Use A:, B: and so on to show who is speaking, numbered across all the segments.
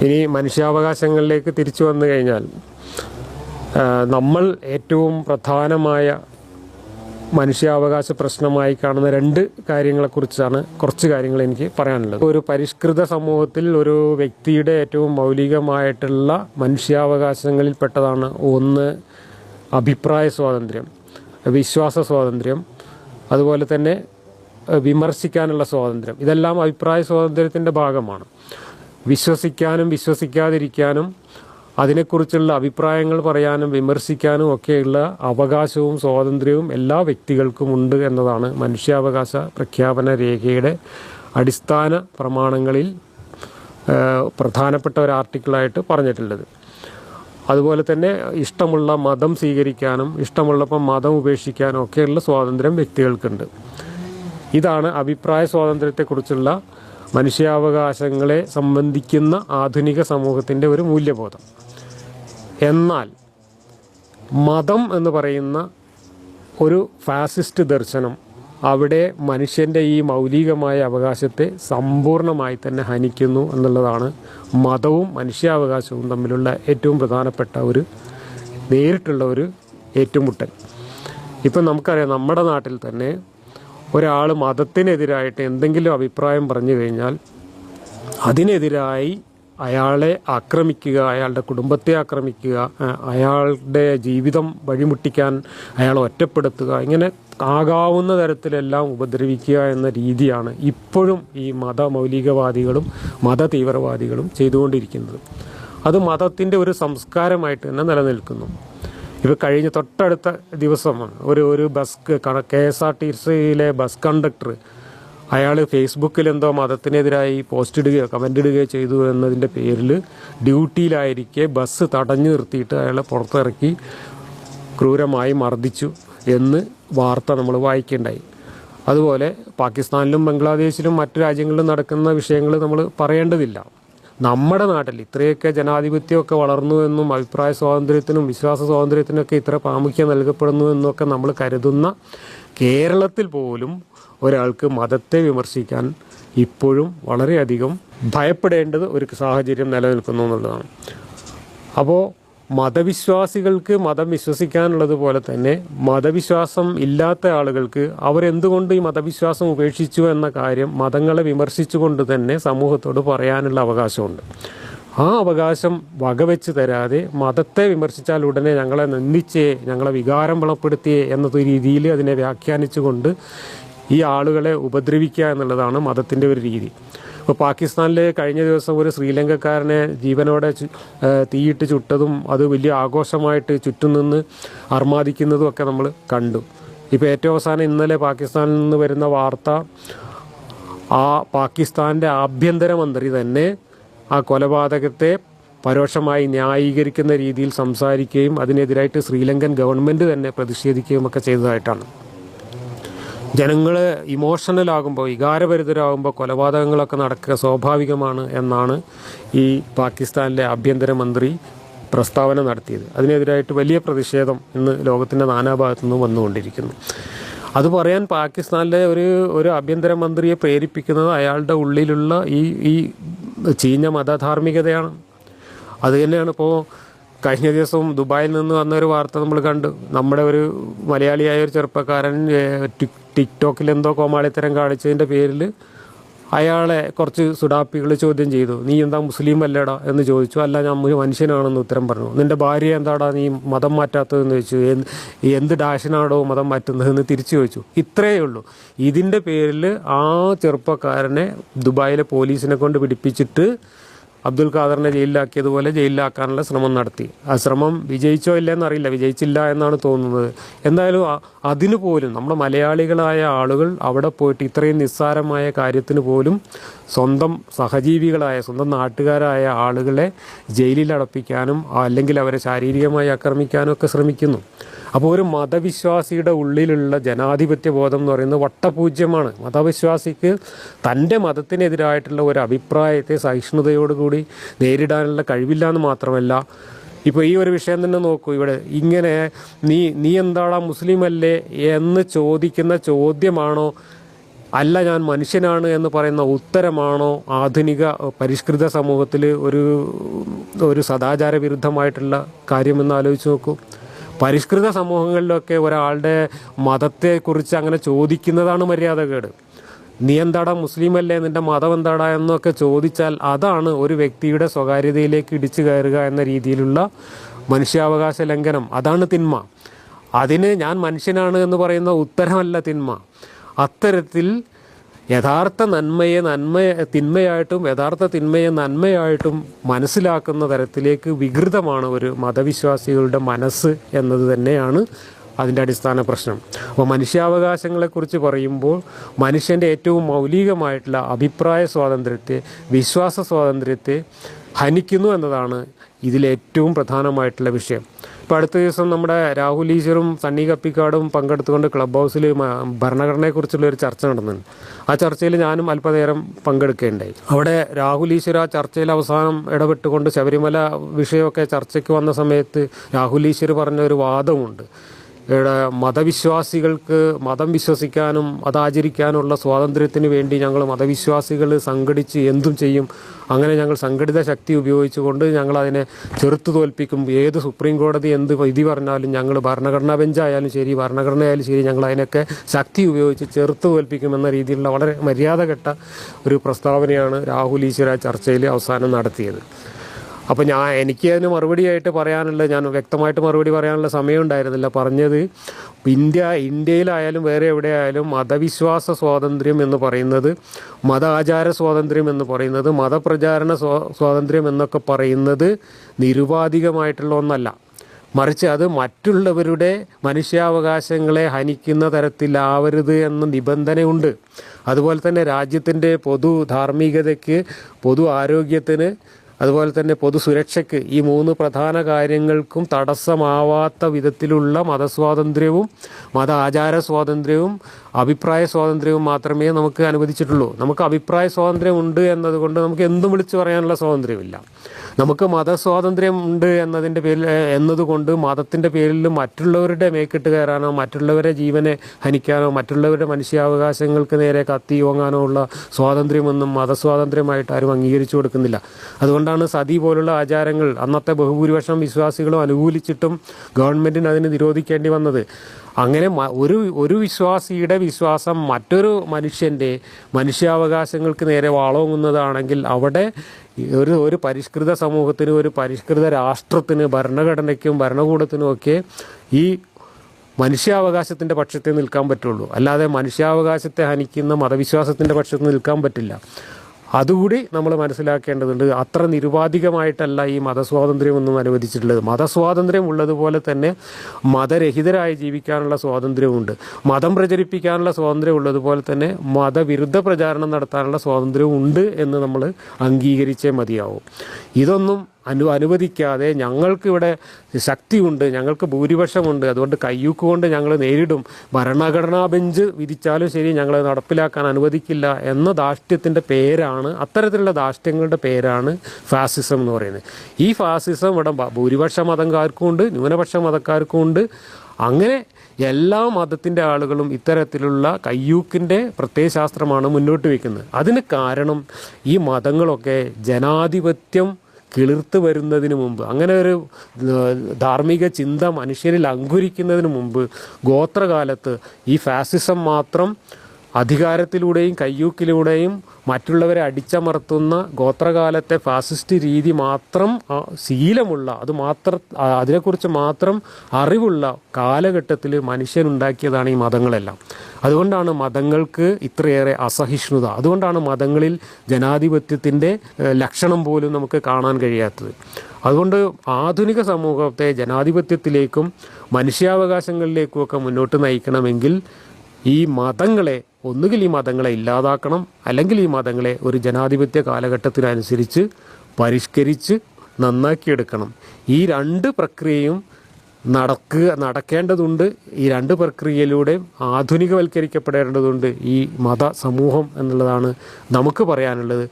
A: ഇനി മനുഷ്യാവകാശങ്ങളിലേക്ക് തിരിച്ചു വന്നു കഴിഞ്ഞാൽ നമ്മൾ ഏറ്റവും പ്രധാനമായ മനുഷ്യാവകാശ പ്രശ്നമായി കാണുന്ന രണ്ട് കാര്യങ്ങളെക്കുറിച്ചാണ് കുറച്ച് കാര്യങ്ങൾ എനിക്ക് പറയാനുള്ളത്. ഒരു പരിഷ്കൃത സമൂഹത്തിൽ ഒരു വ്യക്തിയുടെ ഏറ്റവും മൗലികമായിട്ടുള്ള മനുഷ്യാവകാശങ്ങളിൽ പെട്ടതാണ് ഒന്ന് അഭിപ്രായ സ്വാതന്ത്ര്യം വിശ്വാസ സ്വാതന്ത്ര്യം അതുപോലെ തന്നെ വിമർശിക്കാനുള്ള സ്വാതന്ത്ര്യം. ഇതെല്ലാം അഭിപ്രായ സ്വാതന്ത്ര്യത്തിന്റെ ഭാഗമാണ്. വിശ്വസിക്കാനും വിശ്വസിക്കാതിരിക്കാനും അതിനെക്കുറിച്ചുള്ള അഭിപ്രായങ്ങൾ പറയാനും വിമർശിക്കാനും ഒക്കെയുള്ള അവകാശവും സ്വാതന്ത്ര്യവും എല്ലാ വ്യക്തികൾക്കും ഉണ്ട് എന്നതാണ് മനുഷ്യാവകാശ പ്രഖ്യാപന രേഖയുടെ അടിസ്ഥാന പ്രമാണങ്ങളിൽ പ്രധാനപ്പെട്ട ഒരു ആർട്ടിക്കിളായിട്ട് പറഞ്ഞിട്ടുള്ളത്. അതുപോലെ തന്നെ ഇഷ്ടമുള്ള മതം സ്വീകരിക്കാനും ഇഷ്ടമുള്ളപ്പം മതം ഉപേക്ഷിക്കാനും ഒക്കെയുള്ള സ്വാതന്ത്ര്യം വ്യക്തികൾക്കുണ്ട്. ഇതാണ് അഭിപ്രായ സ്വാതന്ത്ര്യത്തെക്കുറിച്ചുള്ള മനുഷ്യാവകാശങ്ങളെ സംബന്ധിക്കുന്ന ആധുനിക സമൂഹത്തിന്റെ ഒരു മൂല്യബോധം. എന്നാൽ മതം എന്ന് പറയുന്ന ഒരു ഫാസിസ്റ്റ് ദർശനം അവിടെ മനുഷ്യന്റെ ഈ മൗലികമായ അവകാശത്തെ സമ്പൂർണമായി തന്നെ ഹനിക്കുന്നു എന്നുള്ളതാണ് മതവും മനുഷ്യാവകാശവും തമ്മിലുള്ള ഏറ്റവും പ്രധാനപ്പെട്ട ഒരു നേരിട്ടുള്ള ഒരു ഏറ്റുമുട്ടൽ. ഇപ്പം നമുക്കറിയാം നമ്മുടെ നാട്ടിൽ തന്നെ ഒരാൾ മതത്തിനെതിരായിട്ട് എന്തെങ്കിലും അഭിപ്രായം പറഞ്ഞു കഴിഞ്ഞാൽ അതിനെതിരായി അയാളെ ആക്രമിക്കുക അയാളുടെ കുടുംബത്തെ ആക്രമിക്കുക അയാളുടെ ജീവിതം വഴിമുട്ടിക്കാൻ അയാളെ ഒറ്റപ്പെടുത്തുക ഇങ്ങനെ ആകാവുന്ന തരത്തിലെല്ലാം ഉപദ്രവിക്കുക എന്ന രീതിയാണ് ഇപ്പോഴും ഈ മതമൗലികവാദികളും മത തീവ്രവാദികളും ചെയ്തുകൊണ്ടിരിക്കുന്നത്. അത് മതത്തിന്റെ ഒരു സംസ്കാരമായിട്ട് തന്നെ നിലനിൽക്കുന്നു. ഇപ്പോൾ കഴിഞ്ഞ തൊട്ടടുത്ത ദിവസമാണ്. ഒരു ഒരു bus K S R T സിയിലെ ബസ് കണ്ടക്ടർ അയാൾ ഫേസ്ബുക്കിൽ എന്തോ മതത്തിനെതിരായി പോസ്റ്റ് ഇടുകയോ കമന്റ് ഇടുകയോ ചെയ്തു എന്നതിന്റെ പേരിൽ ഡ്യൂട്ടിയിലായിരിക്കെ ബസ് തടഞ്ഞു നിർത്തിയിട്ട് അയാളെ പുറത്തിറക്കി ക്രൂരമായി മർദ്ദിച്ചു എന്ന് വാർത്ത നമ്മൾ വായിക്കേണ്ടായി. അതുപോലെ പാകിസ്ഥാനിലും ബംഗ്ലാദേശിലും മറ്റു രാജ്യങ്ങളിലും നടക്കുന്ന വിഷയങ്ങൾ നമ്മൾ പറയേണ്ടതില്ല. നമ്മുടെ നാട്ടിൽ ഇത്രയൊക്കെ ജനാധിപത്യമൊക്കെ വളർന്നു എന്നും അഭിപ്രായ സ്വാതന്ത്ര്യത്തിനും വിശ്വാസ സ്വാതന്ത്ര്യത്തിനൊക്കെ ഇത്ര പ്രാമുഖ്യം നൽകപ്പെടുന്നു എന്നൊക്കെ നമ്മൾ കരുതുന്ന കേരളത്തിൽ പോലും ഒരാൾക്ക് മതത്തെ വിമർശിക്കാൻ ഇപ്പോഴും വളരെയധികം ഭയപ്പെടേണ്ടത് ഒരു സാഹചര്യം നിലനിൽക്കുന്നു എന്നുള്ളതാണ്. അപ്പോൾ മതവിശ്വാസികൾക്ക് മതം വിശ്വസിക്കാനുള്ളത് പോലെ തന്നെ മതവിശ്വാസം ഇല്ലാത്ത ആളുകൾക്ക് അവരെന്തുകൊണ്ട് ഈ മതവിശ്വാസം ഉപേക്ഷിച്ചു എന്ന കാര്യം മതങ്ങളെ വിമർശിച്ചുകൊണ്ട് തന്നെ സമൂഹത്തോട് പറയാനുള്ള അവകാശമുണ്ട്. ആ അവകാശം വകവെച്ച് തരാതെ മതത്തെ വിമർശിച്ചാൽ ഉടനെ ഞങ്ങളെ നിന്ദിച്ചേ ഞങ്ങളെ വികാരം വളപ്പെടുത്തിയേ എന്ന രീതിയിൽ അതിനെ വ്യാഖ്യാനിച്ചുകൊണ്ട് ഈ ആളുകളെ ഉപദ്രവിക്കുക എന്നുള്ളതാണ് മതത്തിന്റെ ഒരു രീതി. ഇപ്പോൾ പാകിസ്ഥാനിൽ കഴിഞ്ഞ ദിവസം ഒരു ശ്രീലങ്കക്കാരനെ ജീവനോടെ തീയിട്ട് ചുട്ടതും അത് വലിയ ആഘോഷമായിട്ട് ചുറ്റും നിന്ന് അർമാദിക്കുന്നതും ഒക്കെ നമ്മൾ കണ്ടു. ഇപ്പോൾ ഏറ്റവും അവസാനം ഇന്നലെ പാകിസ്ഥാനിൽ നിന്ന് വരുന്ന വാർത്ത ആ പാകിസ്ഥാന്റെ ആഭ്യന്തരമന്ത്രി തന്നെ ആ കൊലപാതകത്തെ പരോക്ഷമായി ന്യായീകരിക്കുന്ന രീതിയിൽ സംസാരിക്കുകയും അതിനെതിരായിട്ട് ശ്രീലങ്കൻ ഗവൺമെന്റ് തന്നെ പ്രതിഷേധിക്കുകയും ഒക്കെ ചെയ്തതായിട്ടാണ്. ജനങ്ങൾ ഇമോഷണലാകുമ്പോൾ വികാരഭരിതരാകുമ്പോൾ കൊലപാതകങ്ങളൊക്കെ നടക്കുക സ്വാഭാവികമാണ് എന്നാണ് ഈ പാകിസ്ഥാനിലെ ആഭ്യന്തരമന്ത്രി പ്രസ്താവന നടത്തിയത്. അതിനെതിരായിട്ട് വലിയ പ്രതിഷേധം ഇന്ന് ലോകത്തിന്റെ നാനാഭാഗത്തു നിന്നും വന്നുകൊണ്ടിരിക്കുന്നു. അത് പറയാൻ പാകിസ്ഥാനിലെ ഒരു ഒരു ആഭ്യന്തരമന്ത്രിയെ പ്രേരിപ്പിക്കുന്നത് അയാളുടെ ഉള്ളിലുള്ള ഈ ഈ ചീഞ്ഞ മതധാർമ്മികതയാണ്. അത് തന്നെയാണ് ഇപ്പോൾ കഴിഞ്ഞ ദിവസം ദുബായിൽ നിന്ന് വന്ന ഒരു വാർത്ത നമ്മൾ കണ്ടു. നമ്മുടെ ഒരു മലയാളിയായ ഒരു ചെറുപ്പക്കാരൻ ടിക്ടോക്കിൽ എന്തോ കോമാളിത്തരം കാണിച്ചതിന്റെ പേരിൽ അയാളെ കുറച്ച് സുഡാപ്പികൾ ചോദ്യം ചെയ്തു. നീ എന്താ മുസ്ലിം അല്ലേടാ? എന്ന് ചോദിച്ചു. അല്ല ഞാൻ മനുഷ്യനാണെന്ന് ഉത്തരം പറഞ്ഞു. നിന്റെ ഭാര്യ എന്താടാ? നീ മതം മാറ്റാത്തതെന്ന് ചോദിച്ചു. എന്ത് ഡാഷനാടോ മതം മാറ്റുന്നതെന്ന് തിരിച്ചു ചോദിച്ചു. ഇത്രയേ ഉള്ളൂ. ഇതിന്റെ പേരിൽ ആ ചെറുപ്പക്കാരനെ ദുബായിലെ പോലീസിനെ കൊണ്ട് പിടിപ്പിച്ചിട്ട് അബ്ദുൽ ഖാദറിനെ ജയിലിലാക്കിയതുപോലെ ജയിലിലാക്കാനുള്ള ശ്രമം നടത്തി. ആ ശ്രമം വിജയിച്ചോ ഇല്ലെന്ന് അറിയില്ല. വിജയിച്ചില്ല എന്നാണ് തോന്നുന്നത്. എന്തായാലും അതിനു പോലും നമ്മുടെ മലയാളികളായ ആളുകൾ അവിടെ പോയിട്ട് ഇത്രയും നിസ്സാരമായ കാര്യത്തിന് പോലും സ്വന്തം സഹജീവികളായ സ്വന്തം നാട്ടുകാരായ ആളുകളെ ജയിലിൽ അടപ്പിക്കാനും അല്ലെങ്കിൽ അവരെ ശാരീരികമായി ആക്രമിക്കാനും ഒക്കെ ശ്രമിക്കുന്നു. അപ്പോൾ ഒരു മതവിശ്വാസിയുടെ ഉള്ളിലുള്ള ജനാധിപത്യ ബോധം എന്ന് പറയുന്നത് വട്ടപൂജ്യമാണ്. മതവിശ്വാസിക്ക് തന്റെ മതത്തിനെതിരായിട്ടുള്ള ഒരു അഭിപ്രായത്തെ സഹിഷ്ണുതയോടുകൂടി നേരിടാനുള്ള കഴിവില്ല എന്ന് മാത്രമല്ല ഇപ്പോൾ ഈ ഒരു വിഷയം തന്നെ നോക്കൂ. ഇവിടെ ഇങ്ങനെ നീ നീ എന്താടാ മുസ്ലിം അല്ലേ എന്ന് ചോദിക്കുന്ന ചോദ്യമാണോ അല്ല ഞാൻ മനുഷ്യനാണ് എന്ന് പറയുന്ന ഉത്തരമാണോ ആധുനിക പരിഷ്കൃത സമൂഹത്തിൽ ഒരു ഒരു സദാചാര വിരുദ്ധമായിട്ടുള്ള കാര്യമെന്ന് ആലോചിച്ച് നോക്കൂ? പരിഷ്കൃത സമൂഹങ്ങളിലൊക്കെ ഒരാളുടെ മതത്തെക്കുറിച്ച് അങ്ങനെ ചോദിക്കുന്നതാണ് മര്യാദകേട്. നീ എന്താടാ മുസ്ലിം അല്ലേ നിന്റെ മതം എന്താടാ? എന്നൊക്കെ ചോദിച്ചാൽ അതാണ് ഒരു വ്യക്തിയുടെ സ്വകാര്യതയിലേക്ക് ഇടിച്ചു കയറുക എന്ന രീതിയിലുള്ള മനുഷ്യാവകാശ ലംഘനം. അതാണ് തിന്മ. അതിന് ഞാൻ മനുഷ്യനാണ് എന്ന് പറയുന്ന ഉത്തരമല്ല തിന്മ. അത്തരത്തിൽ യഥാർത്ഥ നന്മയെ നന്മ തിന്മയായിട്ടും യഥാർത്ഥ തിന്മയെ നന്മയായിട്ടും മനസ്സിലാക്കുന്ന തരത്തിലേക്ക് വികൃതമാണ് ഒരു മതവിശ്വാസികളുടെ മനസ്സ് എന്നത് തന്നെയാണ് അതിന്റെ അടിസ്ഥാന പ്രശ്നം. അപ്പോൾ മനുഷ്യാവകാശങ്ങളെക്കുറിച്ച് പറയുമ്പോൾ മനുഷ്യന്റെ ഏറ്റവും മൗലികമായിട്ടുള്ള അഭിപ്രായ സ്വാതന്ത്ര്യത്തെ വിശ്വാസ സ്വാതന്ത്ര്യത്തെ ഹനിക്കുന്നു എന്നതാണ് ഇതിലേറ്റവും പ്രധാനമായിട്ടുള്ള വിഷയം. ഇപ്പോൾ അടുത്ത ദിവസം നമ്മുടെ രാഹുൽ ഈശ്വറും സണ്ണി കപ്പിക്കാടും പങ്കെടുത്തുകൊണ്ട് ക്ലബ് ഹൗസിൽ ഭരണഘടനയെക്കുറിച്ചുള്ള ഒരു ചർച്ച നടന്നുണ്ട് ആ ചർച്ചയിൽ ഞാനും അല്പനേരം പങ്കെടുക്കുകയുണ്ടായി. അവിടെ രാഹുൽ ഈശ്വർ ആ ചർച്ചയിൽ അവസാനം ഇടപെട്ടുകൊണ്ട് ശബരിമല വിഷയമൊക്കെ ചർച്ചയ്ക്ക് വന്ന സമയത്ത് രാഹുൽ ഈശ്വർ പറഞ്ഞ ഒരു വാദമുണ്ട്. മതവിശ്വാസികൾക്ക് മതം വിശ്വസിക്കാനും അതാചരിക്കാനുള്ള സ്വാതന്ത്ര്യത്തിന് വേണ്ടി ഞങ്ങൾ മതവിശ്വാസികൾ സംഘടിച്ച് എന്തും ചെയ്യും. അങ്ങനെ ഞങ്ങൾ സംഘടിത ശക്തി ഉപയോഗിച്ചുകൊണ്ട് ഞങ്ങൾ അതിനെ ചെറുത്തു തോൽപ്പിക്കും. ഏത് സുപ്രീം കോടതി എന്ത് വിധി പറഞ്ഞാലും ഞങ്ങൾ ഭരണഘടനാ ബെഞ്ചായാലും ശരി ഭരണഘടനയായാലും ശരി ഞങ്ങൾ അതിനൊക്കെ ശക്തി ഉപയോഗിച്ച് ചെറുത്തു തോൽപ്പിക്കും എന്ന രീതിയിലുള്ള വളരെ മര്യാദഘട്ട ഒരു പ്രസ്താവനയാണ് രാഹുൽ ഈശ്വര ചർച്ചയിൽ അവസാനം നടത്തിയത്. അപ്പോൾ ഞാൻ എനിക്ക് അതിന് മറുപടിയായിട്ട് പറയാനുള്ള ഞാൻ വ്യക്തമായിട്ട് മറുപടി പറയാനുള്ള സമയം ഉണ്ടായിരുന്നില്ല. പറഞ്ഞത് ഇന്ത്യ ഇന്ത്യയിലായാലും വേറെ എവിടെയായാലും മതവിശ്വാസ സ്വാതന്ത്ര്യം എന്ന് പറയുന്നത് മത ആചാര സ്വാതന്ത്ര്യം എന്ന് പറയുന്നത് മതപ്രചാരണ സ്വാ സ്വാതന്ത്ര്യം എന്നൊക്കെ പറയുന്നത് നിരുപാധികമായിട്ടുള്ള ഒന്നല്ല. മറിച്ച് അത് മറ്റുള്ളവരുടെ മനുഷ്യാവകാശങ്ങളെ ഹനിക്കുന്ന തരത്തിലാവരുത് എന്ന നിബന്ധനയുണ്ട്. അതുപോലെ തന്നെ രാജ്യത്തിന്റെ പൊതു ധാർമ്മികതയ്ക്ക് പൊതു ആരോഗ്യത്തിന് അതുപോലെ തന്നെ പൊതുസുരക്ഷയ്ക്ക് ഈ മൂന്ന് പ്രധാന കാര്യങ്ങൾക്കും തടസ്സമാവാത്ത വിധത്തിലുള്ള മതസ്വാതന്ത്ര്യവും മത ആചാര സ്വാതന്ത്ര്യവും അഭിപ്രായ സ്വാതന്ത്ര്യവും മാത്രമേ നമുക്ക് അനുവദിച്ചിട്ടുള്ളൂ. നമുക്ക് അഭിപ്രായ സ്വാതന്ത്ര്യം ഉണ്ട് എന്നതുകൊണ്ട് നമുക്ക് എന്തും വിളിച്ചു പറയാനുള്ള സ്വാതന്ത്ര്യമില്ല. നമുക്ക് മതസ്വാതന്ത്ര്യം ഉണ്ട് എന്നതിന്റെ പേരിൽ എന്നതുകൊണ്ട് മതത്തിന്റെ പേരിൽ മറ്റുള്ളവരുടെ മേക്കിട്ട് കയറാനോ മറ്റുള്ളവരെ ജീവനെ ഹനിക്കാനോ മറ്റുള്ളവരുടെ മനുഷ്യാവകാശങ്ങൾക്ക് നേരെ കത്തി ഓങ്ങാനോ ഉള്ള സ്വാതന്ത്ര്യമൊന്നും മതസ്വാതന്ത്ര്യമായിട്ട് ആരും അംഗീകരിച്ചു കൊടുക്കുന്നില്ല. അതുകൊണ്ടാണ് സതി പോലുള്ള ആചാരങ്ങൾ അന്നത്തെ ബഹുഭൂരിപക്ഷം വിശ്വാസികളും അനുകൂലിച്ചിട്ടും ഗവൺമെന്റിന് അതിന് നിരോധിക്കേണ്ടി വന്നത്. അങ്ങനെ ഒരു ഒരു വിശ്വാസിയുടെ വിശ്വാസം മറ്റൊരു മനുഷ്യന്റെ മനുഷ്യാവകാശങ്ങൾക്ക് നേരെ വാളോങ്ങുന്നതാണെങ്കിൽ അവിടെ ഒരു ഒരു പരിഷ്കൃത സമൂഹത്തിന് ഒരു പരിഷ്കൃത രാഷ്ട്രത്തിന് ഭരണഘടനയ്ക്കും ഭരണകൂടത്തിനും ഒക്കെ ഈ മനുഷ്യാവകാശത്തിന്റെ പക്ഷത്തെ നിൽക്കാൻ പറ്റുള്ളൂ. അല്ലാതെ മനുഷ്യാവകാശത്തെ ഹനിക്കുന്ന മതവിശ്വാസത്തിന്റെ പക്ഷത്ത് നിൽക്കാൻ പറ്റില്ല. അതുകൂടി നമ്മൾ മനസ്സിലാക്കേണ്ടതുണ്ട്. അത്ര നിരുപാധികമായിട്ടല്ല ഈ മതസ്വാതന്ത്ര്യമൊന്നും അനുവദിച്ചിട്ടുള്ളത്. മതസ്വാതന്ത്ര്യം ഉള്ളതുപോലെ തന്നെ മതരഹിതരായി ജീവിക്കാനുള്ള സ്വാതന്ത്ര്യമുണ്ട് മതം പ്രചരിപ്പിക്കാനുള്ള സ്വാതന്ത്ര്യം ഉള്ളതുപോലെ തന്നെ മതവിരുദ്ധ പ്രചാരണം നടത്താനുള്ള സ്വാതന്ത്ര്യവും ഉണ്ട് എന്ന് നമ്മൾ അംഗീകരിച്ചേ മതിയാവും. ഇതൊന്നും അനു അനുവദിക്കാതെ ഞങ്ങൾക്കിവിടെ ശക്തിയുണ്ട് ഞങ്ങൾക്ക് ഭൂരിപക്ഷമുണ്ട്. അതുകൊണ്ട് കയ്യൂക്ക് കൊണ്ട് ഞങ്ങൾ നേരിടും. ഭരണഘടനാ ബെഞ്ച് വിധിച്ചാലും ശരി ഞങ്ങൾ നടപ്പിലാക്കാൻ അനുവദിക്കില്ല എന്ന ധാഷ്ട്യത്തിന്റെ പേരാണ് അത്തരത്തിലുള്ള ധാഷ്ട്യങ്ങളുടെ പേരാണ് ഫാസിസം എന്ന് പറയുന്നത്. ഈ ഫാസിസം ഇവിടെ ഭൂരിപക്ഷ മതക്കാർക്കും ഉണ്ട് ന്യൂനപക്ഷ മതക്കാർക്കും ഉണ്ട്. അങ്ങനെ എല്ലാ മതത്തിന്റെ ആളുകളും ഇത്തരത്തിലുള്ള കയ്യൂക്കിന്റെ പ്രത്യയശാസ്ത്രമാണ് മുന്നോട്ട് വയ്ക്കുന്നത് അതിന് കാരണം ഈ മതങ്ങളൊക്കെ ജനാധിപത്യം കിളിർത്ത് വരുന്നതിന് മുമ്പ് അങ്ങനെ ഒരു ധാർമ്മിക ചിന്ത മനുഷ്യരിൽ അങ്കുരിക്കുന്നതിന് മുമ്പ് ഗോത്രകാലത്ത് ഈ ഫാസിസം മാത്രം അധികാരത്തിലൂടെയും കയ്യൂക്കിലൂടെയും മറ്റുള്ളവരെ അടിച്ചമർത്തുന്ന ഗോത്രകാലത്തെ ഫാസിസ്റ്റ് രീതി മാത്രം ശീലമുള്ള അത് മാത്രം അതിനെക്കുറിച്ച് മാത്രം അറിവുള്ള കാലഘട്ടത്തിൽ മനുഷ്യനുണ്ടാക്കിയതാണ് ഈ മതങ്ങളെല്ലാം. അതുകൊണ്ടാണ് മതങ്ങൾക്ക് ഇത്രയേറെ അസഹിഷ്ണുത. അതുകൊണ്ടാണ് മതങ്ങളിൽ ജനാധിപത്യത്തിന്റെ ലക്ഷണം പോലും നമുക്ക് കാണാൻ കഴിയാത്തത്. അതുകൊണ്ട് ആധുനിക സമൂഹത്തെ ജനാധിപത്യത്തിലേക്കും മനുഷ്യാവകാശങ്ങളിലേക്കും ഒക്കെ മുന്നോട്ട് നയിക്കണമെങ്കിൽ ഈ മതങ്ങളെ ഒന്നുകിൽ ഈ മതങ്ങളെ ഇല്ലാതാക്കണം അല്ലെങ്കിൽ ഈ മതങ്ങളെ ഒരു ജനാധിപത്യ കാലഘട്ടത്തിനനുസരിച്ച് പരിഷ്കരിച്ച് നന്നാക്കിയെടുക്കണം. ഈ രണ്ട് പ്രക്രിയയും നടക്കുക നടക്കേണ്ടതുണ്ട്. ഈ രണ്ട് പ്രക്രിയയിലൂടെയും ആധുനികവൽക്കരിക്കപ്പെടേണ്ടതുണ്ട് ഈ മത സമൂഹം എന്നുള്ളതാണ് നമുക്ക് പറയാനുള്ളത്.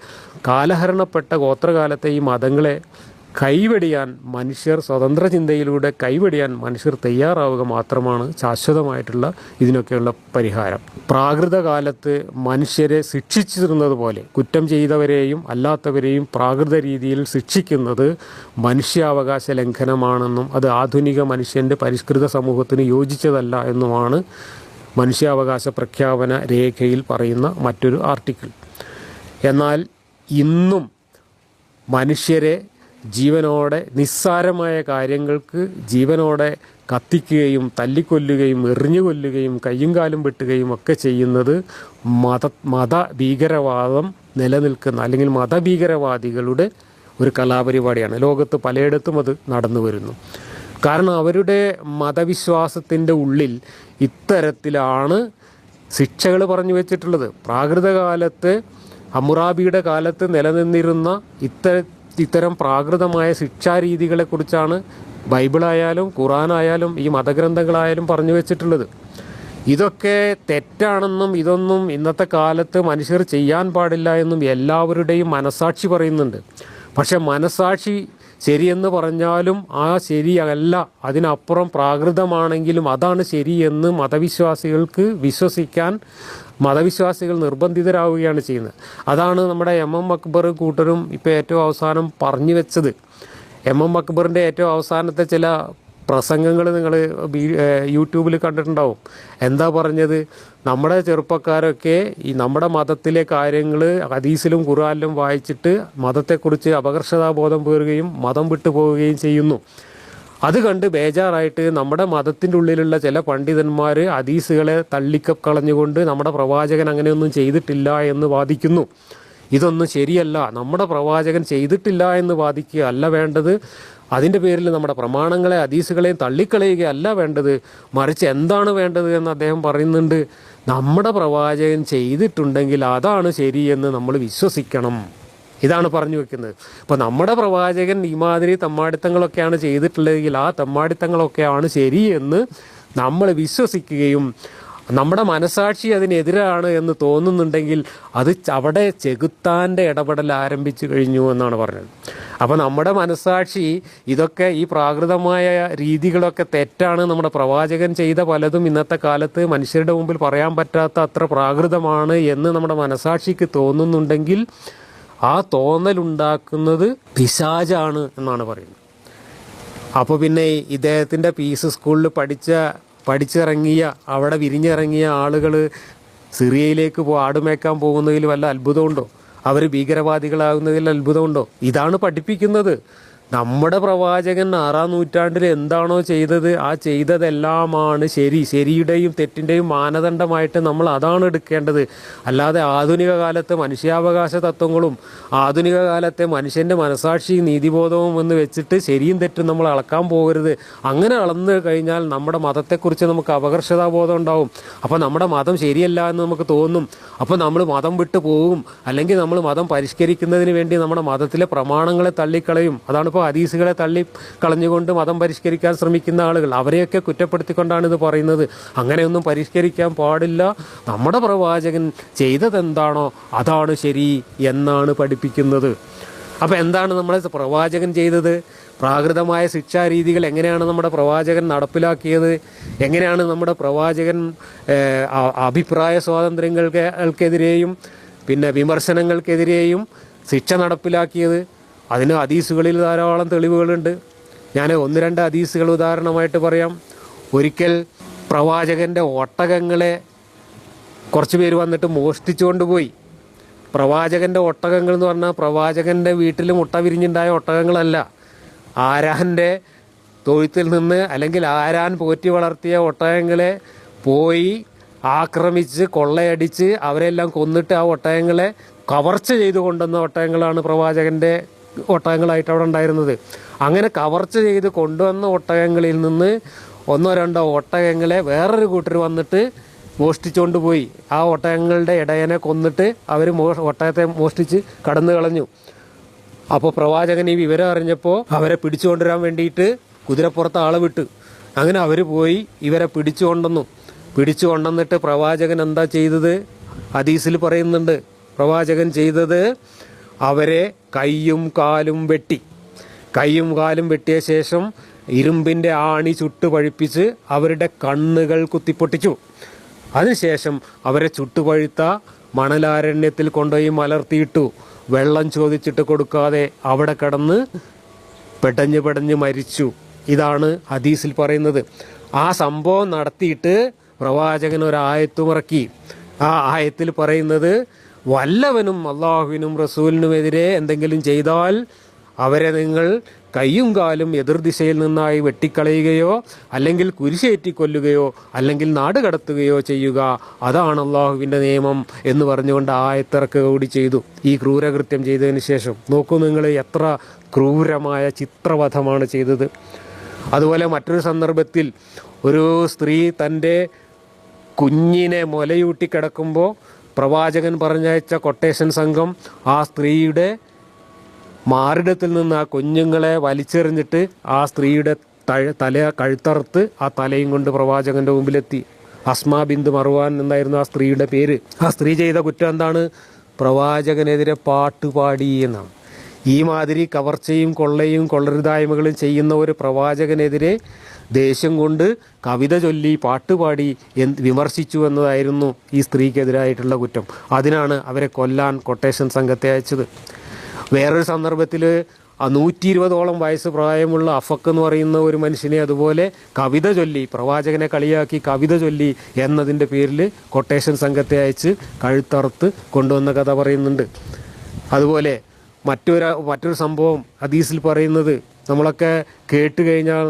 A: കാലഹരണപ്പെട്ട ഗോത്രകാലത്തെ ഈ മതങ്ങളെ കൈവെടിയാൻ മനുഷ്യർ സ്വതന്ത്ര ചിന്തയിലൂടെ കൈവെടിയാൻ മനുഷ്യർ തയ്യാറാവുക മാത്രമാണ് ശാശ്വതമായിട്ടുള്ള ഇതിനൊക്കെയുള്ള പരിഹാരം. പ്രാകൃത കാലത്ത് മനുഷ്യരെ ശിക്ഷിച്ചിരുന്നത് പോലെ കുറ്റം ചെയ്തവരെയും അല്ലാത്തവരെയും പ്രാകൃത രീതിയിൽ ശിക്ഷിക്കുന്നത് മനുഷ്യാവകാശ ലംഘനമാണെന്നും അത് ആധുനിക മനുഷ്യന്റെ പരിഷ്കൃത സമൂഹത്തിന് യോജിച്ചതല്ല എന്നുമാണ് മനുഷ്യാവകാശ പ്രഖ്യാപന രേഖയിൽ പറയുന്ന മറ്റൊരു ആർട്ടിക്കിൾ. എന്നാൽ ഇന്നും മനുഷ്യരെ ജീവനോടെ നിസ്സാരമായ കാര്യങ്ങൾക്ക് ജീവനോടെ കത്തിക്കുകയും തല്ലിക്കൊല്ലുകയും എറിഞ്ഞുകൊല്ലുകയും കയ്യും കാലും വെട്ടുകയും ഒക്കെ ചെയ്യുന്നത് മത മത ഭീകരവാദം നിലനിൽക്കുന്ന അല്ലെങ്കിൽ മതഭീകരവാദികളുടെ ഒരു കലാപരിപാടിയാണ്. ലോകത്ത് പലയിടത്തും അത് നടന്നു വരുന്നു. കാരണം അവരുടെ മതവിശ്വാസത്തിന്റെ ഉള്ളിൽ ഇത്തരത്തിലാണ് ശിക്ഷകൾ പറഞ്ഞു വെച്ചിട്ടുള്ളത്. പ്രാകൃത കാലത്ത് ഹമ്മുറാബിയുടെ കാലത്ത് നിലനിന്നിരുന്ന ഇത്തര ഇത്തരം പ്രാകൃതമായ ശിക്ഷാരീതികളെക്കുറിച്ചാണ് ബൈബിളായാലും ഖുറാനായാലും ഈ മതഗ്രന്ഥങ്ങളായാലും പറഞ്ഞു വെച്ചിട്ടുള്ളത്. ഇതൊക്കെ തെറ്റാണെന്നും ഇതൊന്നും ഇന്നത്തെ കാലത്ത് മനുഷ്യർ ചെയ്യാൻ പാടില്ല എന്നും എല്ലാവരുടെയും മനസാക്ഷി പറയുന്നുണ്ട്. പക്ഷെ മനസാക്ഷി ശരിയെന്ന് പറഞ്ഞാലും ആ ശരിയല്ല. അതിനപ്പുറം പ്രാകൃതമാണെങ്കിലും അതാണ് ശരിയെന്ന് മതവിശ്വാസികൾക്ക് വിശ്വസിക്കാൻ മതവിശ്വാസികൾ നിർബന്ധിതരാവുകയാണ് ചെയ്യുന്നത്. അതാണ് നമ്മുടെ എം എം അക്ബർ കൂട്ടരും ഇപ്പോൾ ഏറ്റവും അവസാനം പറഞ്ഞു വെച്ചത്. എം എം അക്ബറിന്റെ ഏറ്റവും അവസാനത്തെ ചില പ്രസംഗങ്ങൾ നിങ്ങൾ യൂട്യൂബിൽ കണ്ടിട്ടുണ്ടാവും. എന്താ പറഞ്ഞത്? നമ്മുടെ ചെറുപ്പക്കാരൊക്കെ ഈ നമ്മുടെ മതത്തിലെ കാര്യങ്ങൾ ഹദീസിലും ഖുറാനിലും വായിച്ചിട്ട് മതത്തെക്കുറിച്ച് അപകർഷതാബോധം പേറുകയും മതം വിട്ടു പോവുകയും ചെയ്യുന്നു. അത് കണ്ട് ബേജാറായിട്ട് നമ്മുടെ മതത്തിന്റെ ഉള്ളിലുള്ള ചില പണ്ഡിതന്മാർ ഹദീസുകളെ തള്ളിക്കളഞ്ഞുകൊണ്ട് നമ്മുടെ പ്രവാചകൻ അങ്ങനെയൊന്നും ചെയ്തിട്ടില്ല എന്ന് വാദിക്കുന്നു. ഇതൊന്നും ശരിയല്ല. നമ്മുടെ പ്രവാചകൻ ചെയ്തിട്ടില്ല എന്ന് വാദിക്കുക അല്ല വേണ്ടത്. അതിന്റെ പേരിൽ നമ്മുടെ പ്രമാണങ്ങളെ അതീസുകളെയും തള്ളിക്കളയുകയല്ല വേണ്ടത്. മറിച്ച് എന്താണ് വേണ്ടത് എന്ന് അദ്ദേഹം പറയുന്നുണ്ട്. നമ്മുടെ പ്രവാചകൻ ചെയ്തിട്ടുണ്ടെങ്കിൽ അതാണ് ശരിയെന്ന് നമ്മൾ വിശ്വസിക്കണം. ഇതാണ് പറഞ്ഞു വെക്കുന്നത്. അപ്പോൾ നമ്മുടെ പ്രവാചകൻ ഇമാതിരി തമ്മാടിത്തങ്ങളൊക്കെയാണ് ചെയ്തിട്ടുള്ളതെങ്കിൽ ആ തമ്മാടിത്തങ്ങളൊക്കെയാണ് ശരിയെന്ന് നമ്മൾ വിശ്വസിക്കുകയും നമ്മുടെ മനസാക്ഷി അതിനെതിരാണ് എന്ന് തോന്നുന്നുണ്ടെങ്കിൽ അത് അവിടെ ചെകുത്താന്റെ ഇടപെടൽ ആരംഭിച്ചു കഴിഞ്ഞു എന്നാണ് പറഞ്ഞത്. അപ്പോൾ നമ്മുടെ മനസാക്ഷി ഇതൊക്കെ ഈ പ്രാകൃതമായ രീതികളൊക്കെ തെറ്റാണ് നമ്മുടെ പ്രവാചകൻ ചെയ്ത പലതും ഇന്നത്തെ കാലത്ത് മനുഷ്യരുടെ മുമ്പിൽ പറയാൻ പറ്റാത്ത അത്ര പ്രാകൃതമാണ് എന്ന് നമ്മുടെ മനസാക്ഷിക്ക് തോന്നുന്നുണ്ടെങ്കിൽ ആ തോന്നലുണ്ടാക്കുന്നത് പിശാചാണ് എന്നാണ് പറയുന്നത്. അപ്പോൾ പിന്നെ ഇദ്ദേഹത്തിന്റെ പീസ് സ്കൂളിൽ പഠിച്ച പഠിച്ചിറങ്ങിയ അവിടെ വിരിഞ്ഞിറങ്ങിയ ആളുകൾ സിറിയയിലേക്ക് പോ ആടുമേക്കാൻ പോകുന്നതിൽ വല്ല അത്ഭുതമുണ്ടോ? അവർ ഭീകരവാദികളാകുന്നതിൽ അത്ഭുതമുണ്ടോ? ഇതാണ് പഠിപ്പിക്കുന്നത്. നമ്മുടെ പ്രവാചകൻ ആറാം നൂറ്റാണ്ടിൽ എന്താണോ ചെയ്തത് ആ ചെയ്തതെല്ലാമാണ് ശരി. ശരിയുടെയും തെറ്റിന്റെയും മാനദണ്ഡമായിട്ട് നമ്മൾ അതാണ് എടുക്കേണ്ടത്. അല്ലാതെ ആധുനിക കാലത്തെ മനുഷ്യാവകാശ തത്വങ്ങളും ആധുനിക കാലത്തെ മനുഷ്യന്റെ മനസാക്ഷി നീതിബോധവും എന്ന് വെച്ചിട്ട് ശരിയും തെറ്റും നമ്മൾ അളക്കാൻ പോകരുത്. അങ്ങനെ അളന്നു കഴിഞ്ഞാൽ നമ്മുടെ മതത്തെക്കുറിച്ച് നമുക്ക് അപകർഷതാബോധം ഉണ്ടാവും. അപ്പോൾ നമ്മുടെ മതം ശരിയല്ല എന്ന് നമുക്ക് തോന്നും. അപ്പോൾ നമ്മൾ മതം വിട്ടു പോകും. അല്ലെങ്കിൽ നമ്മൾ മതം പരിഷ്കരിക്കുന്നതിന് വേണ്ടി നമ്മുടെ മതത്തിലെ പ്രമാണങ്ങളെ തള്ളിക്കളയും. അതാണ് ഇപ്പോൾ ഹദീസുകളെ തള്ളി കളഞ്ഞുകൊണ്ട് മതം പരിഷ്കരിക്കാൻ ശ്രമിക്കുന്ന ആളുകൾ അവരെയൊക്കെ കുറ്റപ്പെടുത്തിക്കൊണ്ടാണ് ഇത് പറയുന്നത്. അങ്ങനെയൊന്നും പരിഷ്കരിക്കാൻ പാടില്ല. നമ്മുടെ പ്രവാചകൻ ചെയ്തതെന്താണോ അതാണ് ശരി എന്നാണ് പഠിപ്പിക്കുന്നത്. അപ്പോൾ എന്താണ് നമ്മളെ പ്രവാചകൻ ചെയ്തത്? പ്രാകൃതമായ ശിക്ഷാരീതികൾ എങ്ങനെയാണ് നമ്മുടെ പ്രവാചകൻ നടപ്പിലാക്കിയത്? എങ്ങനെയാണ് നമ്മുടെ പ്രവാചകൻ അഭിപ്രായ സ്വാതന്ത്ര്യങ്ങൾക്കെതിരെയും പിന്നെ വിമർശനങ്ങൾക്കെതിരെയും ശിക്ഷ നടപ്പിലാക്കിയത്? അതിന് ഹദീസുകളിൽ ധാരാളം തെളിവുകളുണ്ട്. ഞാൻ ഒന്ന് രണ്ട് ഹദീസുകൾ ഉദാഹരണമായിട്ട് പറയാം. ഒരിക്കൽ പ്രവാചകന്റെ ഒട്ടകങ്ങളെ കുറച്ച് പേര് വന്നിട്ട് മോഷ്ടിച്ചുകൊണ്ട് പോയി. പ്രവാചകന്റെ ഒട്ടകങ്ങൾ എന്ന് പറഞ്ഞാൽ പ്രവാചകന്റെ വീട്ടിൽ മുട്ട വിരിഞ്ഞുണ്ടായ ഒട്ടകങ്ങളല്ല. ആരാന്റെ തൊഴുത്തിൽ നിന്ന് അല്ലെങ്കിൽ ആരാൻ പോറ്റി വളർത്തിയ ഒട്ടകങ്ങളെ പോയി ആക്രമിച്ച് കൊള്ളയടിച്ച് അവരെല്ലാം കൊന്നിട്ട് ആ ഒട്ടകങ്ങളെ കവർച്ച ചെയ്തു കൊണ്ടുവന്ന ഒട്ടകങ്ങളാണ് പ്രവാചകന്റെ ഒട്ടകങ്ങളായിട്ട് അവിടെ ഉണ്ടായിരുന്നത്. അങ്ങനെ കവർച്ച ചെയ്ത് കൊണ്ടുവന്ന ഒട്ടകങ്ങളിൽ നിന്ന് ഒന്നോ രണ്ടോ ഒട്ടകങ്ങളെ വേറൊരു കൂട്ടർ വന്നിട്ട് മോഷ്ടിച്ചുകൊണ്ട് പോയി. ആ ഒട്ടകങ്ങളുടെ ഇടയനെ കൊന്നിട്ട് അവർ ഒട്ടകത്തെ മോഷ്ടിച്ച് കടന്നു കളഞ്ഞു. അപ്പോൾ പ്രവാചകൻ ഈ വിവരം അറിഞ്ഞപ്പോൾ അവരെ പിടിച്ചുകൊണ്ടുവരാൻ വേണ്ടിയിട്ട് കുതിരപ്പുറത്ത് ആളെ വിട്ടു. അങ്ങനെ അവർ പോയി ഇവരെ പിടിച്ചു കൊണ്ടുവന്നു. പിടിച്ചു കൊണ്ടുവന്നിട്ട് പ്രവാചകൻ എന്താ ചെയ്തത്? ഹദീസിൽ പറയുന്നുണ്ട് പ്രവാചകൻ ചെയ്തത് അവരെ കൈയും കാലും വെട്ടി. കൈയും കാലും വെട്ടിയ ശേഷം ഇരുമ്പിന്റെ ആണി ചുട്ട് പഴിപ്പിച്ച് അവരുടെ കണ്ണുകൾ കുത്തിപ്പൊട്ടിച്ചു. അതിനുശേഷം അവരെ ചുട്ടുപഴുത്ത മണലാരണ്യത്തിൽ കൊണ്ടുപോയി മലർത്തിയിട്ടു. വെള്ളം ചോദിച്ചിട്ട് കൊടുക്കാതെ അവിടെ കിടന്ന് പെടഞ്ഞ് പെടഞ്ഞ് മരിച്ചു. ഇതാണ് ഹദീസിൽ പറയുന്നത്. ആ സംഭവം നടത്തിയിട്ട് പ്രവാചകൻ ഒരു ആയത്തുമിറക്കി ആ ആയത്തിൽ പറയുന്നത് വല്ലവനും അള്ളാഹുവിനും റസൂലിനുമെതിരെ എന്തെങ്കിലും ചെയ്താൽ അവരെ നിങ്ങൾ കയ്യും കാലും എതിർദിശയിൽ നിന്നായി വെട്ടിക്കളയുകയോ അല്ലെങ്കിൽ കുരിശേറ്റി കൊല്ലുകയോ അല്ലെങ്കിൽ നാട് കടത്തുകയോ ചെയ്യുക. അതാണ് അള്ളാഹുവിന്റെ നിയമം എന്ന് പറഞ്ഞുകൊണ്ട് ആയത്തിറക്കുക കൂടി ചെയ്തു. ഈ ക്രൂരകൃത്യം ചെയ്തതിന് ശേഷം നോക്കൂ നിങ്ങൾ എത്ര ക്രൂരമായ ചിത്രവധമാണ് ചെയ്തത്. അതുപോലെ മറ്റൊരു സന്ദർഭത്തിൽ ഒരു സ്ത്രീ തന്റെ കുഞ്ഞിനെ മുലയൂട്ടി കിടക്കുമ്പോൾ പ്രവാചകൻ പറഞ്ഞയച്ച കൊട്ടേഷൻ സംഘം ആ സ്ത്രീയുടെ മാറിടത്തിൽ നിന്ന് ആ കുഞ്ഞുങ്ങളെ വലിച്ചെറിഞ്ഞിട്ട് ആ സ്ത്രീയുടെ തല കഴുത്തറുത്ത് ആ തലയും കൊണ്ട് പ്രവാചകന്റെ മുമ്പിലെത്തി. അസ്മാ ബിന്ദു മറുവാൻ എന്നായിരുന്നു ആ സ്ത്രീയുടെ പേര്. ആ സ്ത്രീ ചെയ്ത കുറ്റം എന്താണ്? പ്രവാചകനെതിരെ പാട്ടുപാടി എന്നാണ്. ഈ മാതിരി കവർച്ചയും കൊള്ളയും കൊള്ളരുതായ്മകളും ചെയ്യുന്ന ഒരു പ്രവാചകനെതിരെ ദേഷ്യം കൊണ്ട് കവിത ചൊല്ലി പാട്ടുപാടി വിമർശിച്ചു എന്നതായിരുന്നു ഈ സ്ത്രീക്കെതിരായിട്ടുള്ള കുറ്റം. അതിനാണ് അവരെ കൊല്ലാൻ കൊട്ടേഷൻ സംഘത്തെ അയച്ചത്. വേറൊരു സന്ദർഭത്തിൽ നൂറ്റി ഇരുപതോളം വയസ്സ് പ്രായമുള്ള അഫക്ക് എന്ന് പറയുന്ന ഒരു മനുഷ്യനെ അതുപോലെ കവിത ചൊല്ലി പ്രവാചകനെ കളിയാക്കി കവിത ചൊല്ലി എന്നതിന്റെ പേരിൽ കൊട്ടേഷൻ സംഘത്തെ അയച്ച് കഴുത്തറുത്ത് കൊണ്ടുവന്ന കഥ പറയുന്നുണ്ട്. അതുപോലെ മറ്റൊരു മറ്റൊരു സംഭവം ഹദീസിൽ പറയുന്നത് നമ്മളൊക്കെ കേട്ട് കഴിഞ്ഞാൽ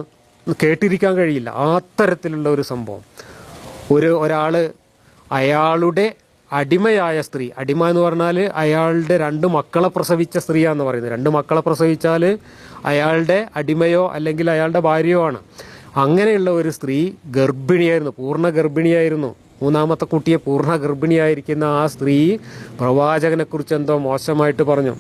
A: കേട്ടിരിക്കാൻ കഴിയില്ല. അത്തരത്തിലുള്ള ഒരു സംഭവം. ഒരു ഒരാൾ അയാളുടെ അടിമയായ സ്ത്രീ അടിമ എന്ന് പറഞ്ഞാൽ അയാളുടെ രണ്ട് മക്കളെ പ്രസവിച്ച സ്ത്രീയാന്ന് പറയുന്നത്. രണ്ട് മക്കളെ പ്രസവിച്ചാൽ അയാളുടെ അടിമയോ അല്ലെങ്കിൽ അയാളുടെ ഭാര്യയോ ആണ്. അങ്ങനെയുള്ള ഒരു സ്ത്രീ ഗർഭിണിയായിരുന്നു പൂർണ ഗർഭിണിയായിരുന്നു. മൂന്നാമത്തെ കുട്ടിയെ പൂർണ ഗർഭിണിയായിരിക്കുന്ന ആ സ്ത്രീ പ്രവാചകനെക്കുറിച്ച് എന്തോ മോശമായിട്ട് പറഞ്ഞു.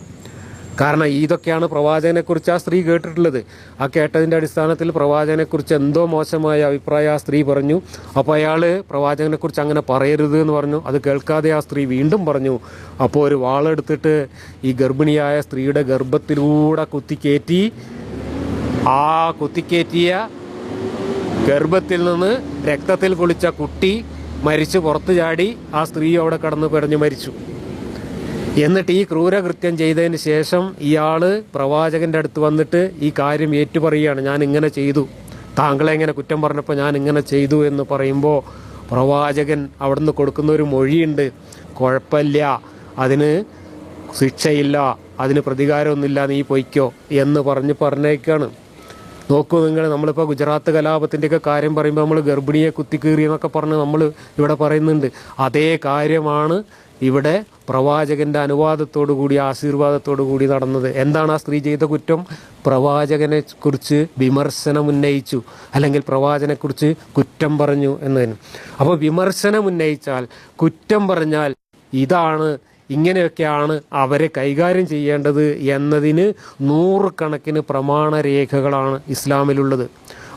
A: കാരണം ഇതൊക്കെയാണ് പ്രവാചകനെക്കുറിച്ച് ആ സ്ത്രീ കേട്ടിട്ടുള്ളത്. ആ കേട്ടതിന്റെ അടിസ്ഥാനത്തിൽ പ്രവാചകനെക്കുറിച്ച് എന്തോ മോശമായ അഭിപ്രായം ആ സ്ത്രീ പറഞ്ഞു. അപ്പോൾ അയാൾ പ്രവാചകനെക്കുറിച്ച് അങ്ങനെ പറയരുത് എന്ന് പറഞ്ഞു. അത് കേൾക്കാതെ ആ സ്ത്രീ വീണ്ടും പറഞ്ഞു. അപ്പോൾ ഒരു വാളെടുത്തിട്ട് ഈ ഗർഭിണിയായ സ്ത്രീയുടെ ഗർഭത്തിലൂടെ കുത്തിക്കയറ്റി ആ കുത്തിക്കയറ്റിയ ഗർഭത്തിൽ നിന്ന് രക്തത്തിൽ കുളിച്ച കുട്ടി മരിച്ച് പുറത്തു ചാടി ആ സ്ത്രീ അവിടെ കടന്ന് പിടഞ്ഞു മരിച്ചു. എന്നിട്ട് ഈ ക്രൂരകൃത്യം ചെയ്തതിന് ശേഷം ഇയാൾ പ്രവാചകന്റെ അടുത്ത് വന്നിട്ട് ഈ കാര്യം ഏറ്റുപറയുകയാണ്. ഞാൻ ഇങ്ങനെ ചെയ്തു. താങ്കളെ ഇങ്ങനെ കുറ്റം പറഞ്ഞപ്പോൾ ഞാൻ ഇങ്ങനെ ചെയ്തു എന്ന് പറയുമ്പോൾ പ്രവാചകൻ അവിടുന്ന് കൊടുക്കുന്ന ഒരു മൊഴിയുണ്ട്. കുഴപ്പമില്ല. അതിന് ശിക്ഷയില്ല. അതിന് പ്രതികാരമൊന്നുമില്ല. നീ പൊയ്ക്കോ എന്ന് പറഞ്ഞ് പറഞ്ഞേക്കാണ്. നോക്കൂ നിങ്ങൾ നമ്മളിപ്പോൾ ഗുജറാത്ത് കലാപത്തിന്റെയൊക്കെ കാര്യം പറയുമ്പോൾ നമ്മൾ ഗർഭിണിയെ കുത്തിക്കീറി എന്നൊക്കെ പറഞ്ഞ് നമ്മൾ ഇവിടെ പറയുന്നുണ്ട്. അതേ കാര്യമാണ് ഇവിടെ പ്രവാചകന്റെ അനുവാദത്തോടു കൂടി ആശീർവാദത്തോടു കൂടി നടന്നത്. എന്താണ് ആ സ്ത്രീ ചെയ്ത കുറ്റം? പ്രവാചകനെ കുറിച്ച് വിമർശനം ഉന്നയിച്ചു. അല്ലെങ്കിൽ പ്രവാചകനെക്കുറിച്ച് കുറ്റം പറഞ്ഞു എന്നതിന്. അപ്പോൾ വിമർശനം ഉന്നയിച്ചാൽ കുറ്റം പറഞ്ഞാൽ ഇതാണ് ഇങ്ങനെയൊക്കെയാണ് അവരെ കൈകാര്യം ചെയ്യേണ്ടത് എന്നതിന് നൂറുകണക്കിന് പ്രമാണരേഖകളാണ് ഇസ്ലാമിലുള്ളത്.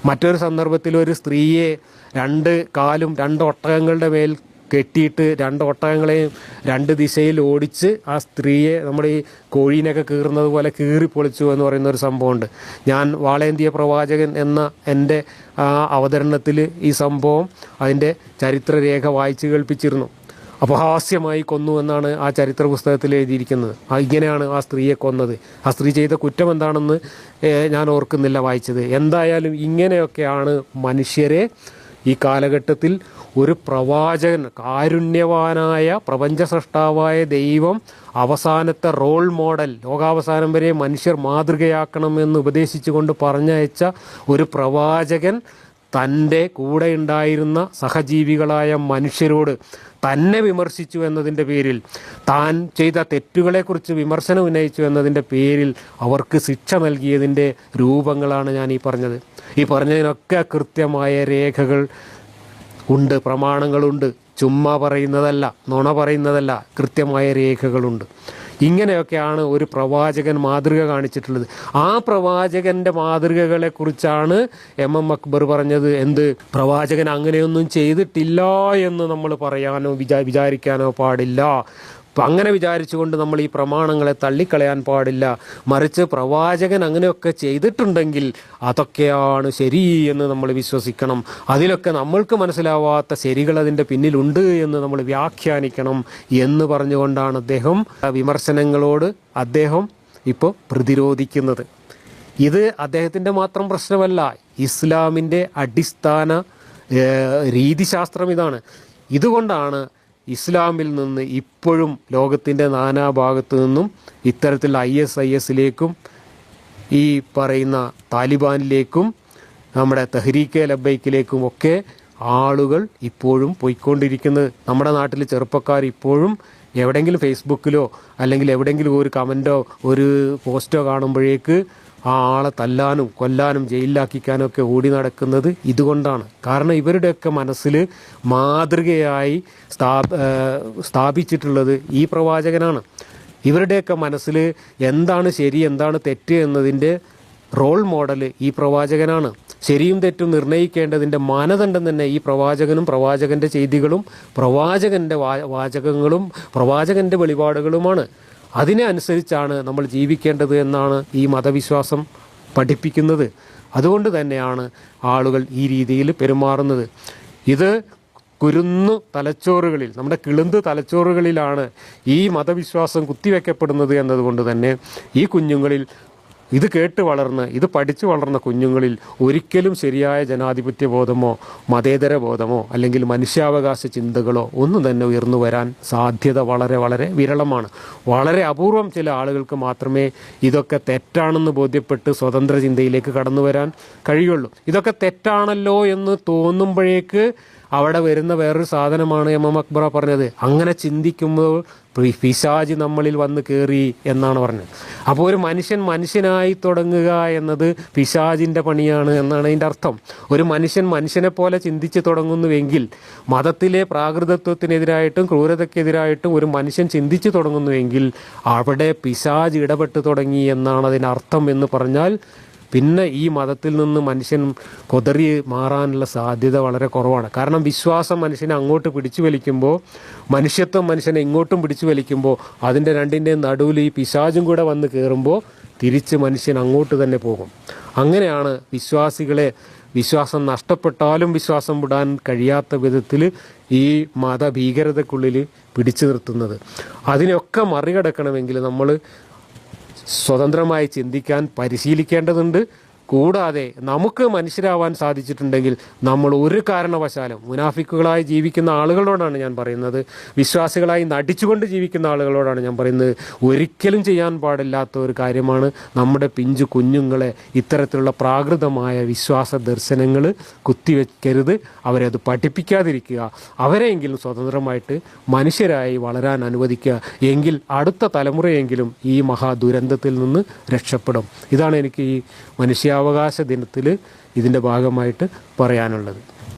A: മറ്റൊരു സന്ദർഭത്തിൽ ഒരു സ്ത്രീയെ രണ്ട് കാലും രണ്ട് ഒട്ടകങ്ങളുടെ മേൽ കെട്ടിയിട്ട് രണ്ട് ഒട്ടകങ്ങളെയും രണ്ട് ദിശയിൽ ഓടിച്ച് ആ സ്ത്രീയെ നമ്മൾ ഈ കോഴീനൊക്കെ കീറുന്നത് പോലെ കീറി പൊളിച്ചു എന്ന് പറയുന്ന ഒരു സംഭവമുണ്ട്. ഞാൻ വാളേന്തിയ പ്രവാചകൻ എന്ന എന്റെ അവതരണത്തിൽ ഈ സംഭവം അതിന്റെ ചരിത്രരേഖ വായിച്ചു കേൾപ്പിച്ചിരുന്നു. അപഹാസ്യമായി കൊന്നു എന്നാണ് ആ ചരിത്ര പുസ്തകത്തിൽ എഴുതിയിരിക്കുന്നത്. ആ ഇങ്ങനെയാണ് ആ സ്ത്രീയെ കൊന്നത്. ആ സ്ത്രീ ചെയ്ത കുറ്റം എന്താണെന്ന് ഞാൻ ഓർക്കുന്നില്ല വായിച്ചത്. എന്തായാലും ഇങ്ങനെയൊക്കെയാണ് മനുഷ്യരെ ഈ കാലഘട്ടത്തിൽ ഒരു പ്രവാചകൻ കാരുണ്യവാനായ പ്രപഞ്ച സൃഷ്ടാവായ ദൈവം അവസാനത്തെ റോൾ മോഡൽ ലോകാവസാനം വരെ മനുഷ്യർ മാതൃകയാക്കണമെന്ന് ഉപദേശിച്ചുകൊണ്ട് പറഞ്ഞയച്ച ഒരു പ്രവാചകൻ തന്റെ കൂടെ ഉണ്ടായിരുന്ന സഹജീവികളായ മനുഷ്യരോട് തന്നെ വിമർശിച്ചു എന്നതിന്റെ പേരിൽ താൻ ചെയ്ത തെറ്റുകളെക്കുറിച്ച് വിമർശനം ഉന്നയിച്ചു എന്നതിന്റെ പേരിൽ അവർക്ക് ശിക്ഷ നൽകിയതിന്റെ രൂപങ്ങളാണ് ഞാൻ ഈ പറഞ്ഞത്. ഈ പറഞ്ഞതിനൊക്കെ കൃത്യമായ രേഖകൾ ഉണ്ട് പ്രമാണങ്ങളുണ്ട്. ചുമ്മാ പറയുന്നതല്ല നുണ പറയുന്നതല്ല കൃത്യമായ രേഖകളുണ്ട്. ഇങ്ങനെയൊക്കെയാണ് ഒരു പ്രവാചകൻ മാതൃക കാണിച്ചിട്ടുള്ളത്. ആ പ്രവാചകന്റെ മാതൃകകളെ കുറിച്ചാണ് എം എം അക്ബർ പറഞ്ഞത്. എന്ത്? പ്രവാചകൻ അങ്ങനെയൊന്നും ചെയ്തിട്ടില്ല എന്ന് നമ്മൾ പറയാനോ വിചാ വിചാരിക്കാനോ പാടില്ല. അപ്പം അങ്ങനെ വിചാരിച്ചുകൊണ്ട് നമ്മൾ ഈ പ്രമാണങ്ങളെ തള്ളിക്കളയാൻ പാടില്ല. മറിച്ച് പ്രവാചകൻ അങ്ങനെയൊക്കെ ചെയ്തിട്ടുണ്ടെങ്കിൽ അതൊക്കെയാണ് ശരി എന്ന് നമ്മൾ വിശ്വസിക്കണം. അതിലൊക്കെ നമ്മൾക്ക് മനസ്സിലാവാത്ത ശരികൾ അതിന്റെ പിന്നിലുണ്ട് എന്ന് നമ്മൾ വ്യാഖ്യാനിക്കണം എന്ന് പറഞ്ഞുകൊണ്ടാണ് അദ്ദേഹം വിമർശനങ്ങളോട് അദ്ദേഹം ഇപ്പോൾ പ്രതിരോധിക്കുന്നത്. ഇത് അദ്ദേഹത്തിന്റെ മാത്രം പ്രശ്നമല്ല ഇസ്ലാമിന്റെ അടിസ്ഥാന രീതിശാസ്ത്രം ഇതാണ്. ഇതുകൊണ്ടാണ് ഇസ്ലാമിൽ നിന്ന് ഇപ്പോഴും ലോകത്തിന്റെ നാനാഭാഗത്തു നിന്നും ഇത്തരത്തിൽ ഐ എസ് ഐ എസിലേക്കും ഈ പറയുന്ന താലിബാനിലേക്കും നമ്മുടെ തെഹ്രീക്കെ ലബൈക്കിലേക്കും ഒക്കെ ആളുകൾ ഇപ്പോഴും പോയിക്കൊണ്ടിരിക്കുന്നത്. നമ്മുടെ നാട്ടിൽ ചെറുപ്പക്കാർ ഇപ്പോഴും എവിടെയെങ്കിലും ഫേസ്ബുക്കിലോ അല്ലെങ്കിൽ എവിടെയെങ്കിലും ഒരു കമന്റോ ഒരു പോസ്റ്റോ കാണുമ്പോഴേക്ക് ആ ആളെ തല്ലാനും കൊല്ലാനും ജയിലിലാക്കിക്കാനും ഒക്കെ ഓടി നടക്കുന്നത് ഇതുകൊണ്ടാണ്. കാരണം ഇവരുടെയൊക്കെ മനസ്സിൽ മാതൃകയായി സ്ഥാ സ്ഥാപിച്ചിട്ടുള്ളത് ഈ പ്രവാചകനാണ്. ഇവരുടെയൊക്കെ മനസ്സിൽ എന്താണ് ശരി എന്താണ് തെറ്റ് എന്നതിന്റെ റോൾ മോഡൽ ഈ പ്രവാചകനാണ്. ശരിയും തെറ്റും നിർണയിക്കേണ്ടതിന്റെ മാനദണ്ഡം തന്നെ ഈ പ്രവാചകനും പ്രവാചകന്റെ ചെയ്തികളും പ്രവാചകന്റെ വാചകങ്ങളും പ്രവാചകന്റെ വെളിപാടുകളുമാണ്. അതിനെ അനുസരിച്ചാണ് നമ്മൾ ജീവിക്കേണ്ടത് എന്നാണ് ഈ മതവിശ്വാസം പഠിപ്പിക്കുന്നത്. അതുകൊണ്ട് തന്നെയാണ് ആളുകൾ ഈ രീതിയിൽ പെരുമാറുന്നത്. ഇത് കുരുന്നു തലച്ചോറുകളിൽ നമ്മുടെ കിളുന്ത് തലച്ചോറുകളിലാണ് ഈ മതവിശ്വാസം കുത്തിവെക്കപ്പെടുന്നത് എന്നതുകൊണ്ട് തന്നെ ഈ കുഞ്ഞുങ്ങളിൽ ഇത് കേട്ട് വളർന്ന് ഇത് പഠിച്ചു വളർന്ന കുഞ്ഞുങ്ങളിൽ ഒരിക്കലും ശരിയായ ജനാധിപത്യ ബോധമോ മതേതര ബോധമോ അല്ലെങ്കിൽ മനുഷ്യാവകാശ ചിന്തകളോ ഒന്നും തന്നെ ഉയർന്നു വരാൻ സാധ്യത വളരെ വളരെ വിരളമാണ്. വളരെ അപൂർവം ചില ആളുകൾക്ക് മാത്രമേ ഇതൊക്കെ തെറ്റാണെന്ന് ബോധ്യപ്പെട്ട് സ്വതന്ത്ര ചിന്തയിലേക്ക് കടന്നു വരാൻ കഴിയുള്ളൂ. ഇതൊക്കെ തെറ്റാണല്ലോ എന്ന് തോന്നുമ്പോഴേക്ക് അവിടെ വരുന്ന വേറൊരു സാധനമാണ് എം എം അക്ബറ പറഞ്ഞത്. അങ്ങനെ ചിന്തിക്കുമ്പോൾ പിശാജ് നമ്മളിൽ വന്ന് കയറി എന്നാണ് പറഞ്ഞത്. അപ്പോൾ ഒരു മനുഷ്യൻ മനുഷ്യനായി തുടങ്ങുക എന്നത് പിശാജിന്റെ പണിയാണ് എന്നാണ് അതിന്റെ അർത്ഥം. ഒരു മനുഷ്യൻ മനുഷ്യനെ പോലെ ചിന്തിച്ച് തുടങ്ങുന്നുവെങ്കിൽ മതത്തിലെ പ്രാകൃതത്വത്തിനെതിരായിട്ടും ക്രൂരതയ്ക്കെതിരായിട്ടും ഒരു മനുഷ്യൻ ചിന്തിച്ച് തുടങ്ങുന്നുവെങ്കിൽ അവിടെ പിശാജ് ഇടപെട്ട് തുടങ്ങി എന്നാണ് അതിനർത്ഥം എന്ന് പറഞ്ഞാൽ പിന്നെ ഈ മതത്തിൽ നിന്ന് മനുഷ്യൻ കൊതറി മാറാനുള്ള സാധ്യത വളരെ കുറവാണ്. കാരണം വിശ്വാസം മനുഷ്യനെ അങ്ങോട്ട് പിടിച്ചു വലിക്കുമ്പോൾ മനുഷ്യത്വം മനുഷ്യനെ ഇങ്ങോട്ടും പിടിച്ചു വലിക്കുമ്പോൾ അതിന്റെ രണ്ടിന്റെയും നടുവിൽ ഈ പിശാചും കൂടെ വന്ന് കയറുമ്പോൾ തിരിച്ച് മനുഷ്യൻ അങ്ങോട്ട് തന്നെ പോകും. അങ്ങനെയാണ് വിശ്വാസികളെ വിശ്വാസം നഷ്ടപ്പെട്ടാലും വിശ്വാസം വിടാൻ കഴിയാത്ത വിധത്തിൽ ഈ മതഭീകരതക്കുള്ളിൽ പിടിച്ചു നിർത്തുന്നത്. അതിനൊക്കെ മറികടക്കണമെങ്കിൽ നമ്മൾ സ്വതന്ത്രമായി ചിന്തിക്കാൻ പരിശീലിക്കേണ്ടതുണ്ട്. കൂടാതെ നമുക്ക് മനുഷ്യരാവാൻ സാധിച്ചിട്ടുണ്ടെങ്കിൽ നമ്മൾ ഒരു കാരണവശാലും മുനാഫിക്കുകളായി ജീവിക്കുന്ന ആളുകളോടാണ് ഞാൻ പറയുന്നത്. വിശ്വാസികളായി നടിച്ചുകൊണ്ട് ജീവിക്കുന്ന ആളുകളോടാണ് ഞാൻ പറയുന്നത്. ഒരിക്കലും ചെയ്യാൻ പാടില്ലാത്ത ഒരു കാര്യമാണ് നമ്മുടെ പിഞ്ചു കുഞ്ഞുങ്ങളെ ഇത്തരത്തിലുള്ള പ്രാകൃതമായ വിശ്വാസ ദർശനങ്ങൾ കുത്തിവെക്കരുത്. അവരെ അത് പഠിപ്പിക്കാതിരിക്കുക. അവരെയെങ്കിലും സ്വതന്ത്രമായിട്ട് മനുഷ്യരായി വളരാൻ അനുവദിക്കുക. എങ്കിൽ അടുത്ത തലമുറയെങ്കിലും ഈ മഹാദുരന്തത്തിൽ നിന്ന് രക്ഷപ്പെടും. ഇതാണ് എനിക്ക് ഈ മനുഷ്യാവകാശ ദിനത്തിൽ ഇതിന്റെ ഭാഗമായിട്ട് പറയാനുള്ളത്.